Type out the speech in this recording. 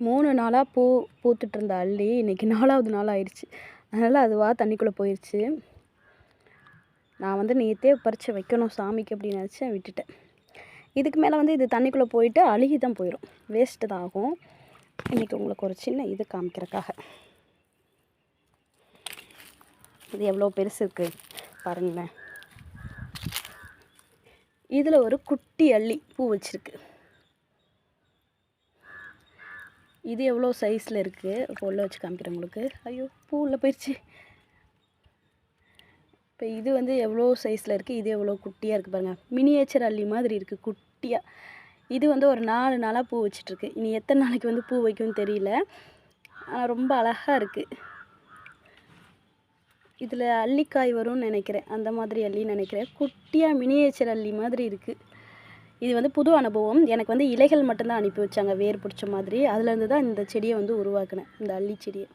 மூணு நாளாக பூ பூத்துட்ருந்த அள்ளி இன்றைக்கி நாலாவது நாள் ஆயிடுச்சு அதனால் அதுவாக தண்ணிக்குள்ளே போயிடுச்சு நான் வந்து நேற்றே பறித்து வைக்கணும் சாமிக்கு அப்படின்னு நினச்சேன் விட்டுட்டேன். இதுக்கு மேலே வந்து இது தண்ணிக்குள்ளே போயிட்டு அழுகி தான் போயிடும் வேஸ்ட்டு தான் ஆகும். இன்றைக்கி உங்களுக்கு ஒரு சின்ன இது காமிக்கிறக்காக இது எவ்வளோ பெருசு இருக்குது பாருங்களேன். இதில் ஒரு குட்டி அள்ளி பூ வச்சுருக்கு. இது எவ்வளோ சைஸில் இருக்குது இப்போ உள்ள வச்சு காமிக்கிறேன் உங்களுக்கு. ஐயோ பூ உள்ள போயிடுச்சு இப்போ இது வந்து எவ்வளோ சைஸில் இருக்குது இது எவ்வளோ குட்டியாக இருக்குது பாருங்கள் மினியேச்சர் அள்ளி மாதிரி இருக்குது குட்டியாக இது வந்து ஒரு நாலு நாளாக பூ வச்சிட்ருக்கு. இனி எத்தனை நாளைக்கு வந்து பூ வைக்கும்னு தெரியல. ஆனால் ரொம்ப அழகாக இருக்குது இதில் அள்ளிக்காய் வரும்னு நினைக்கிறேன். அந்த மாதிரி அள்ளின்னு நினைக்கிறேன். குட்டியாக மினியேச்சர் அள்ளி மாதிரி இருக்குது இது வந்து புது அனுபவம். எனக்கு வந்து இலைகள் மட்டும்தான் அனுப்பி வச்சாங்க. வேர் பிடிச்ச மாதிரி. அதுலேருந்து தான் இந்த செடியை வந்து உருவாக்கினேன். இந்த அள்ளி செடியை.